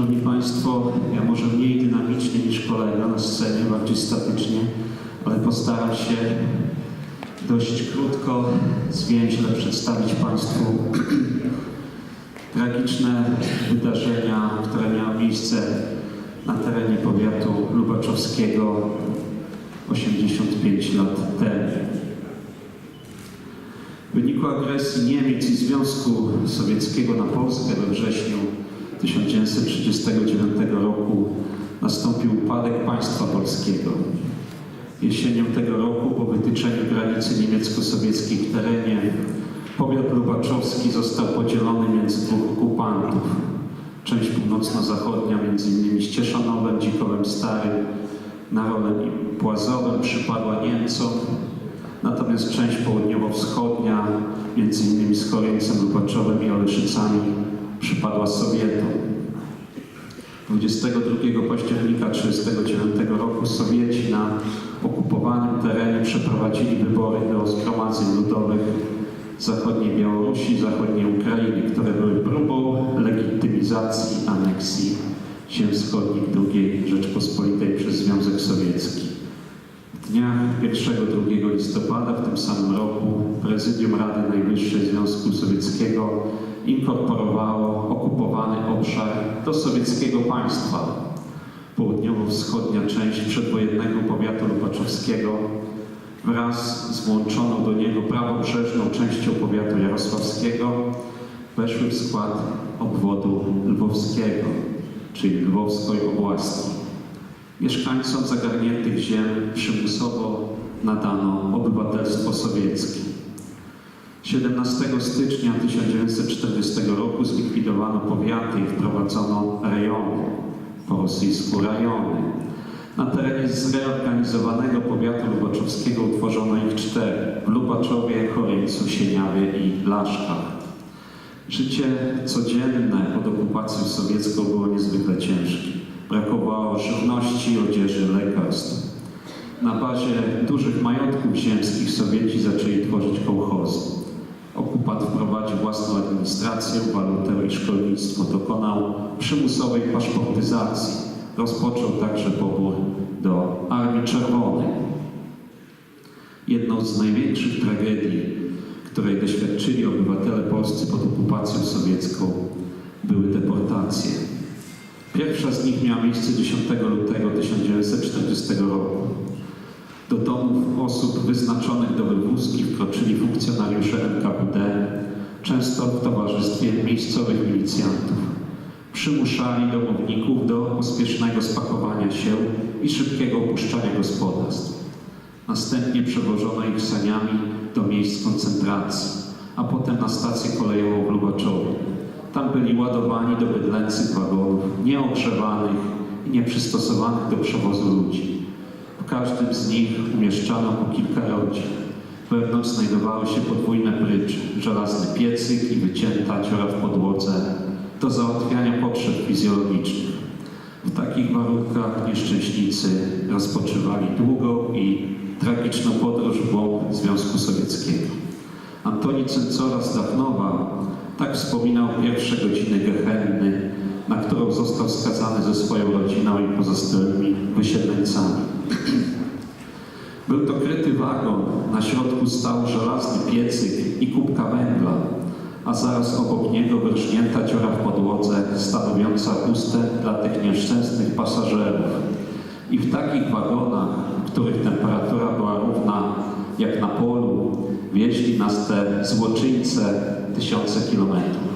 Szanowni Państwo, ja może mniej dynamicznie niż kolega na scenie, bardziej statycznie, ale postaram się dość krótko, zwięźle przedstawić Państwu tragiczne wydarzenia, które miały miejsce na terenie powiatu lubaczowskiego 85 lat temu. W wyniku agresji Niemiec i Związku Sowieckiego na Polskę we wrześniu 1939 roku nastąpił upadek państwa polskiego. Jesienią tego roku, po wytyczeniu granicy niemiecko-sowieckiej w terenie, powiat lubaczowski został podzielony między dwóch okupantów. Część północno-zachodnia, m.in. z Cieszanowem, Dzikowem Starym, Narolem i Płazowem przypadła Niemcom, natomiast część południowo-wschodnia, m.in. z Chorieńcem, Lubaczowem i Oleszycami, przypadła Sowietom. 22 października 1939 roku Sowieci na okupowanym terenie przeprowadzili wybory do zgromadzeń ludowych zachodniej Białorusi zachodniej Ukrainy, które były próbą legitymizacji aneksji ziem wschodnich II Rzeczpospolitej przez Związek Sowiecki. W dniach 1-2 listopada w tym samym roku Prezydium Rady Najwyższej Związku Sowieckiego inkorporowało okupowany obszar do sowieckiego państwa. Południowo-wschodnia część przedwojennego powiatu lubaczowskiego wraz z włączoną do niego prawobrzeżną częścią powiatu jarosławskiego weszły w skład obwodu lwowskiego, czyli lwowskiej oblasti. Mieszkańcom zagarniętych ziem przymusowo nadano obywatelstwo sowieckie. 17 stycznia 1940 roku zlikwidowano powiaty i wprowadzono rejony, po rosyjsku rajony. Na terenie zreorganizowanego powiatu lubaczowskiego utworzono ich cztery w Lubaczowie, Choryńcu, Sieniawie i Laszkach. Życie codzienne pod okupacją sowiecką było niezwykle ciężkie. Brakowało żywności, odzieży, lekarstw. Na bazie dużych majątków ziemskich Sowieci zaczęli tworzyć kołchozy. Okupant wprowadził własną administrację, walutę i szkolnictwo. Dokonał przymusowej paszportyzacji. Rozpoczął także pobór do Armii Czerwonej. Jedną z największych tragedii, której doświadczyli obywatele polscy pod okupacją sowiecką, były deportacje. Pierwsza z nich miała miejsce 10 lutego 1940 roku. Do domów osób wyznaczonych do wywózki wkroczyli funkcjonariusze NKWD, często w towarzystwie miejscowych milicjantów. Przymuszali domowników do pospiesznego spakowania się i szybkiego opuszczania gospodarstw. Następnie przewożono ich saniami do miejsc koncentracji, a potem na stację kolejową w Lubaczowie. Tam byli ładowani do bydlęcych wagonów, nieogrzewanych i nieprzystosowanych do przewozu ludzi. W każdym z nich umieszczano po kilka rodzin. Wewnątrz znajdowały się podwójne prycze, żelazny piecyk i wycięta dziura w podłodze do załatwiania potrzeb fizjologicznych. W takich warunkach nieszczęśnicy rozpoczywali długą i tragiczną podróż w głąb Związku Sowieckiego. Antoni Cencora z Dachnowa tak wspominał pierwsze godziny Gehenny, na którą został skazany ze swoją rodziną i pozostałymi wysiedleńcami. Był to kryty wagon, na środku stał żelazny piecyk i kubka węgla, a zaraz obok niego wyrżnięta dziura w podłodze, stanowiąca pustę dla tych nieszczęsnych pasażerów. I w takich wagonach, w których temperatura była równa jak na polu, wieźli nas te złoczyńce tysiące kilometrów.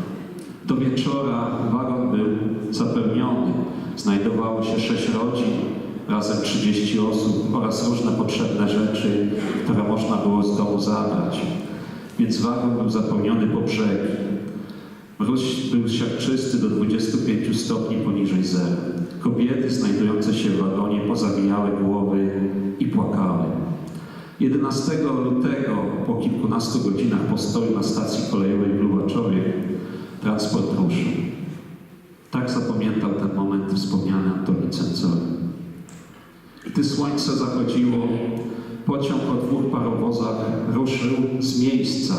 Do wieczora wagon był zapełniony. Znajdowało się sześć rodzin, razem 30 osób oraz różne potrzebne rzeczy, które można było z domu zabrać. Więc wagon był zapełniony po brzegi. Mróz był siarczysty do 25 stopni poniżej zera. Kobiety znajdujące się w wagonie pozawijały głowy i płakały. 11 lutego, po kilkunastu godzinach postoju na stacji kolejowej w Lubaczowie, transport ruszył. Tak zapamiętał ten moment wspomniany Antoni Cenzory. Gdy słońce zachodziło, pociąg o dwóch parowozach ruszył z miejsca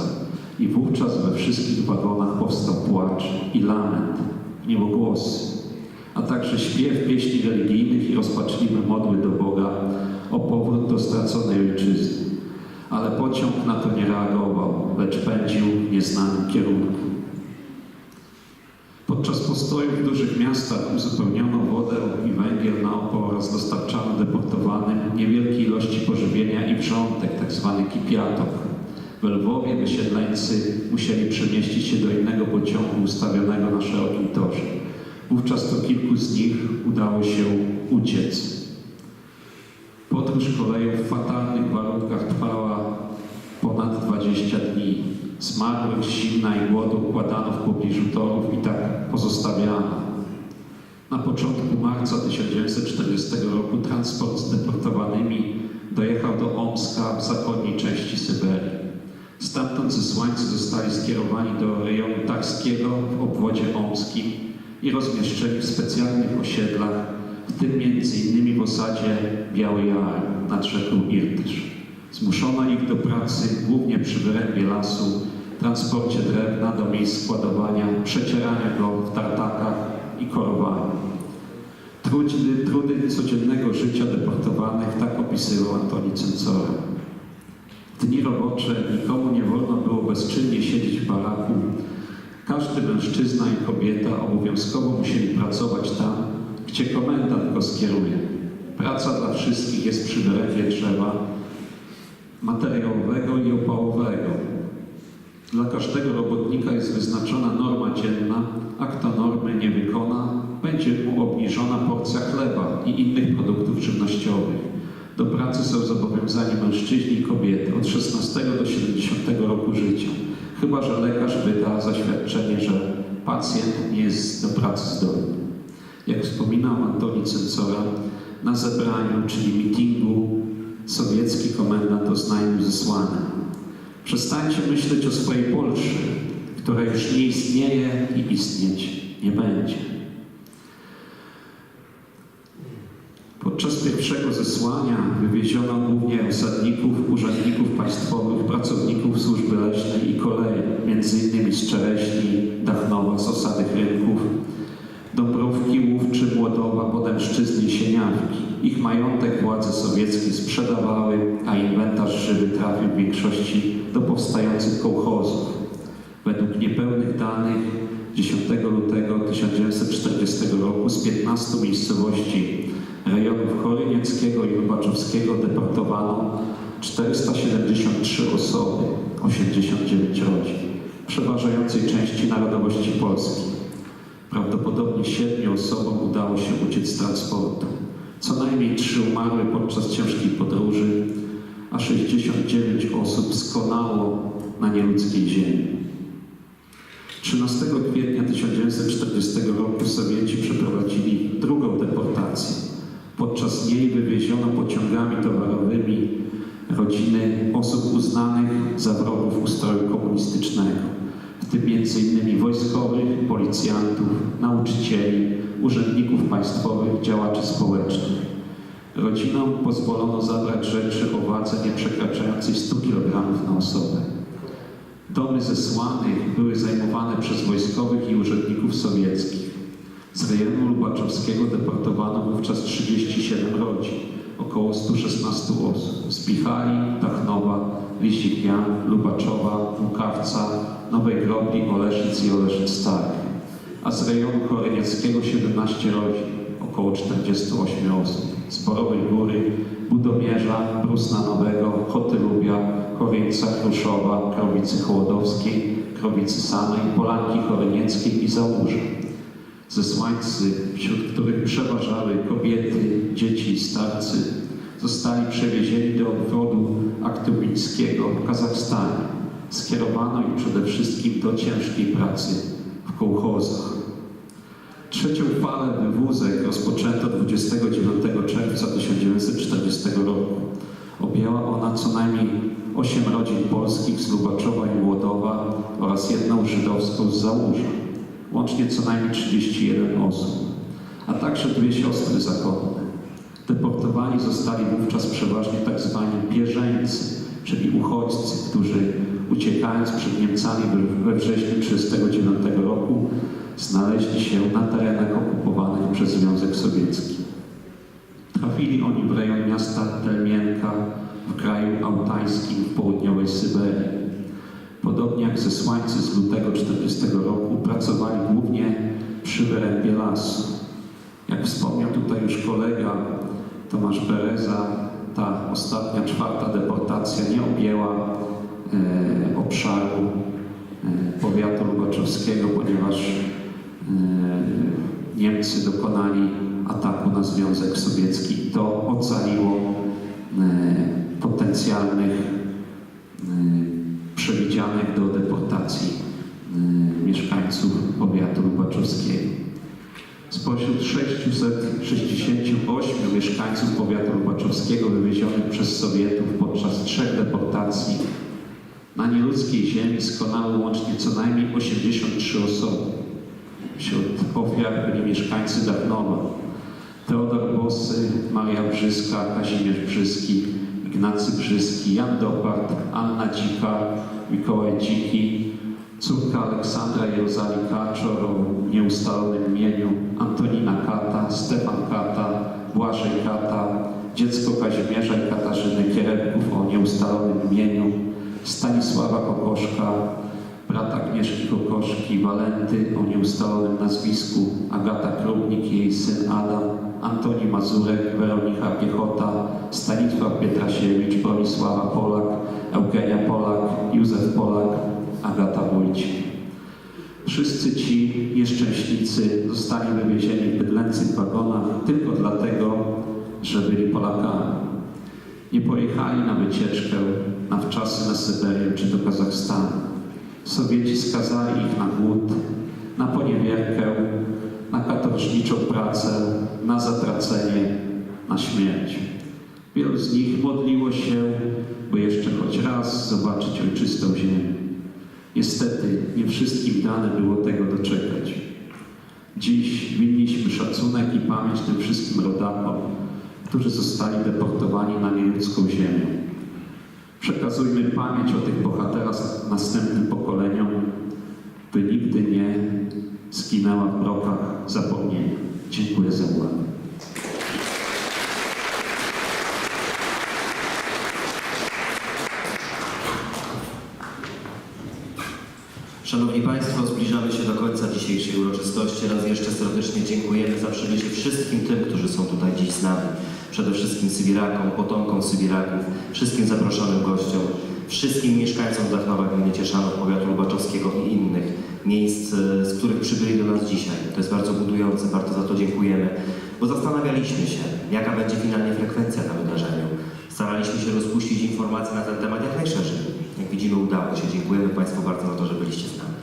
i wówczas we wszystkich wagonach powstał płacz i lament, niebogłosy. a także śpiew pieśni religijnych i rozpaczliwe modły do Boga o powrót do straconej ojczyzny. Ale pociąg na to nie reagował, lecz pędził w nieznanym kierunku. Postojów w dużych miastach uzupełniono wodę i węgiel na opór oraz dostarczano deportowanym niewielkie ilości pożywienia i wrzątek, tzw. kipiatok. W Lwowie wysiedleńcy musieli przemieścić się do innego pociągu ustawionego na szerokim torze. Wówczas to kilku z nich udało się uciec. Podróż koleją w fatalnych warunkach trwała ponad 20 dni. Zmarłych z zimna i głodu kładano w pobliżu torów i tak pozostawiano. Na początku marca 1940 roku transport z deportowanymi dojechał do Omska w zachodniej części Syberii. Stamtąd zesłańcy zostali skierowani do rejonu Tarskiego w obwodzie omskim i rozmieszczeni w specjalnych osiedlach, w tym innymi w osadzie Biały Jar nad rzeką Irtysz. Zmuszono ich do pracy głównie przy wyrębie lasu, transporcie drewna do miejsc składowania, przecierania go w tartakach i korowaniu. Trudy, trudy codziennego życia deportowanych tak opisywał Antoni Cenzora. W dni robocze nikomu nie wolno było bezczynnie siedzieć w baraku. Każdy mężczyzna i kobieta obowiązkowo musieli pracować tam, gdzie komendant go skieruje. Praca dla wszystkich jest przy wyrębie drzewa materiałowego i opałowego. Dla każdego robotnika jest wyznaczona norma dzienna, a kto normy nie wykona, będzie mu obniżona porcja chleba i innych produktów żywnościowych. Do pracy są zobowiązani mężczyźni i kobiety od 16 do 70 roku życia, chyba że lekarz wyda zaświadczenie, że pacjent nie jest do pracy zdolny. Jak wspominał Antoni Censora, na zebraniu, czyli mitingu, sowiecki komendant oznajmił zesłane. Przestańcie myśleć o swojej Polsce, która już nie istnieje i istnieć nie będzie. Podczas pierwszego zesłania wywieziono głównie osadników, urzędników państwowych, pracowników służby leśnej i kolei, innymi z Czereśni, Dachnowa, z osadych rynków, Dąbrówki, Łówczy, Młodowa, Podemszczyzny i Sieniawki. Ich majątek władze sowieckie sprzedawały, a inwentarz żywy trafił w większości do powstających kołchozów. Według niepełnych danych 10 lutego 1940 roku z 15 miejscowości rejonów Chorynieckiego i Lubaczowskiego deportowano 473 osoby, 89 rodzin, przeważającej części narodowości polskiej. Prawdopodobnie siedmiu osobom udało się uciec z transportu. Co najmniej trzy umarły podczas ciężkiej podróży, a 69 osób skonało na nieludzkiej ziemi. 13 kwietnia 1940 roku Sowieci przeprowadzili drugą deportację. Podczas niej wywieziono pociągami towarowymi rodziny osób uznanych za wrogów ustroju komunistycznego, w tym m.in. wojskowych, policjantów, nauczycieli, urzędników państwowych, działaczy społecznych. Rodzinom pozwolono zabrać rzeczy o wadze nie przekraczającej 100 kg na osobę. Domy zesłanych były zajmowane przez wojskowych i urzędników sowieckich. Z rejonu lubaczowskiego deportowano wówczas 37 rodzin, około 116 osób. Z Pichali, Dachnowa, Lisik Jan, Lubaczowa, Nowej Grobli, Oleszyc i Oleszyc Starych. A z rejonu chorynieckiego 17 rodzin, około 48 osób. Z Borowej Góry, Budomierza, Brusna Nowego, Chotylubia, Chorieńca, Kruszowa, Krowicy Hołodowskiej, Krowicy Samej, Polanki Chorynieckiej i Załóża. Zesłańcy, wśród których przeważały kobiety, dzieci i starcy, zostali przewiezieni do obwodu aktywińskiego w Kazachstanie. Skierowano ich przede wszystkim do ciężkiej pracy w kołchozach. Trzecią falę wywózek rozpoczęto 29 czerwca 1940 roku. Objęła ona co najmniej 8 rodzin polskich z Lubaczowa i Młodowa oraz jedną żydowską z Załóża łącznie co najmniej 31 osób, a także dwie siostry zakonne. Deportowani zostali wówczas przeważnie tak zwani bieżeńcy, czyli uchodźcy, którzy uciekając przed Niemcami we wrześniu 1939 roku znaleźli się na terenach okupowanych przez Związek Sowiecki. Trafili oni w rejon miasta Telmienka w kraju altańskim w południowej Syberii. Podobnie jak zesłańcy z lutego 40 roku pracowali głównie przy wyrębie lasu. Jak wspomniał tutaj już kolega Tomasz Bereza, ta ostatnia, czwarta deportacja nie objęła obszaru e, powiatu lubaczowskiego, ponieważ e, Niemcy dokonali ataku na Związek Sowiecki to ocaliło e, potencjalnych e, przewidzianych do deportacji e, mieszkańców powiatu lubaczowskiego. Spośród 668 mieszkańców powiatu lubaczowskiego wywiezionych przez Sowietów podczas trzech deportacji na nieludzkiej ziemi skonały łącznie co najmniej 83 osoby. Wśród ofiar byli mieszkańcy Dachnowa, Teodor Bosy, Maria Brzyska, Kazimierz Brzyski, Ignacy Brzyski, Jan Dopart, Anna Dzika, Mikołaj Dziki, córka Aleksandra i Rozali Kaczor o nieustalonym imieniu, Antonina Kata, Stefan Kata, Błażej Kata, dziecko Kazimierza i Katarzyny Kierebków o nieustalonym imieniu, Stanisława Kokoszka, brat Agnieszki Kokoszki, Walenty o nieustalonym nazwisku, Agata Krupnik jej syn Adam, Antoni Mazurek, Weronika Piechota, Stanisław Pietrasiewicz, Bronisława Polak, Eugenia Polak, Józef Polak, Agata Wójcik. Wszyscy ci nieszczęśnicy zostali wywiezieni w bydlęcych wagonach tylko dlatego, że byli Polakami. Nie pojechali na wycieczkę, na wczasy na Syberię czy do Kazachstanu. Sowieci skazali ich na głód, na poniewierkę, na katorżniczą pracę, na zatracenie, na śmierć. Wielu z nich modliło się, by jeszcze choć raz zobaczyć ojczystą ziemię. Niestety nie wszystkim dane było tego doczekać. Dziś winniśmy szacunek i pamięć tym wszystkim rodakom, którzy zostali deportowani. Przekazujmy pamięć o tych bohaterach następnym pokoleniom, by nigdy nie zginęła w mrokach zapomnienia. Dziękuję za uwagę. Szanowni Państwo, zbliżamy się do końca dzisiejszej uroczystości. Raz jeszcze serdecznie dziękujemy za przybycie wszystkim tym, którzy są tutaj dziś z nami. Przede wszystkim Sybirakom, potomkom Sybiraków, wszystkim zaproszonym gościom, wszystkim mieszkańcom Dachnowa, gminy Cieszanów, powiatu lubaczowskiego i innych miejsc, e, z których przybyli do nas dzisiaj. To jest bardzo budujące, bardzo za to dziękujemy, bo zastanawialiśmy się, jaka będzie finalnie frekwencja na wydarzeniu. Staraliśmy się rozpuścić informacje na ten temat jak najszerzej. Jak widzimy, udało się. Dziękujemy Państwu bardzo za to, że byliście z nami.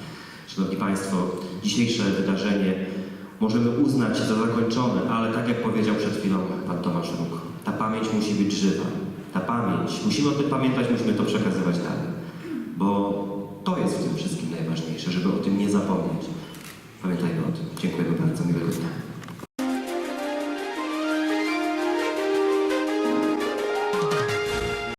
Szanowni Państwo, dzisiejsze wydarzenie możemy uznać za zakończone, ale tak jak powiedział przed chwilą Pan Tomasz Róg, ta pamięć musi być żywa. Ta pamięć, musimy o tym pamiętać, musimy to przekazywać dalej. Bo to jest w tym wszystkim najważniejsze, żeby o tym nie zapomnieć. Pamiętajmy o tym. Dziękujemy bardzo. Miłego dnia.